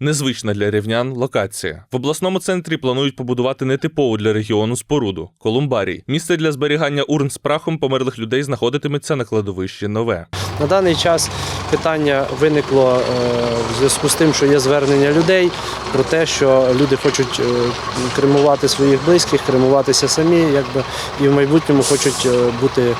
Незвична для рівнян локація. В обласному центрі планують побудувати нетипову для регіону споруду колумбарій. Місце для зберігання урн з прахом померлих людей знаходитиметься на кладовищі нове. На даний час питання виникло е, в зв'язку з тим, що є звернення людей про те, що люди хочуть е, кремувати своїх близьких, кремуватися самі, якби і в майбутньому хочуть е, бути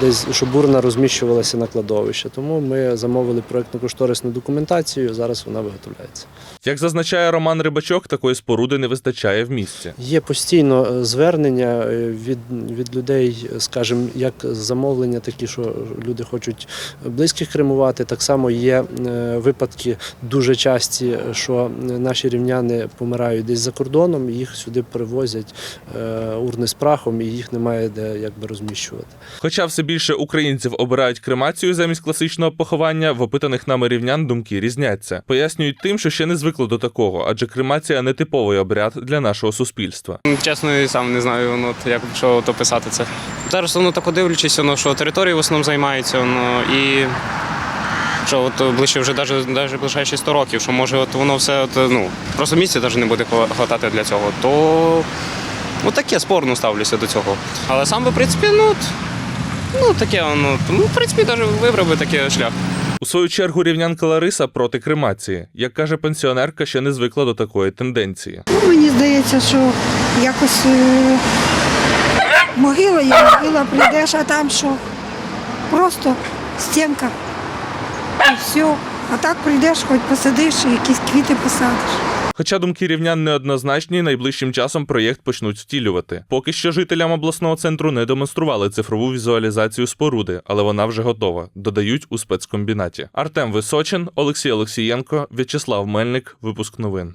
десь, щоб урна розміщувалася на кладовище. Тому ми замовили проєктно-кошторисну документацію. Зараз вона виготовляється. Як зазначає Роман Рибачок, такої споруди не вистачає в місті. Є постійно звернення від, від людей, скажімо, як замовлення, такі, що люди хочуть близьких кремувати. Так само є е, випадки дуже часті, що наші рівняни помирають десь за кордоном, і їх сюди привозять е, урни з прахом, і їх немає де якби розміщувати. Хоча все більше українців обирають кремацію замість класичного поховання, в опитаних нами рівнян думки різняться. Пояснюють тим, що ще не звикли до такого, адже кремація не типовий обряд для нашого суспільства. Чесно, і сам не знаю, ну, от як що от описати це. Зараз воно так дивлячись, воно, що території в основному займається, воно, і що от ближче вже навіть, навіть ближайші 100 років, що може от воно все от, ну, просто місця навіть не буде хватати для цього, то ну, таке спорно ставлюся до цього. Але сам би, в принципі, ну, от, ну таке воно, ну, в принципі, навіть вибрав би такий шлях. У свою чергу рівнянка Лариса проти кремації. Як каже пенсіонерка, ще не звикла до такої тенденції. Ну, мені здається, що якось е, могила є, могила прийдеш, а там що? Просто стінка. І все. А так прийдеш, хоч посадиш, і якісь квіти посадиш. Хоча думки рівнян неоднозначні, найближчим часом проєкт почнуть втілювати. Поки що жителям обласного центру не демонстрували цифрову візуалізацію споруди, але вона вже готова. Додають у спецкомбінаті. Артем Височин, Олексій Олексієнко, В'ячеслав Мельник. Випуск новин.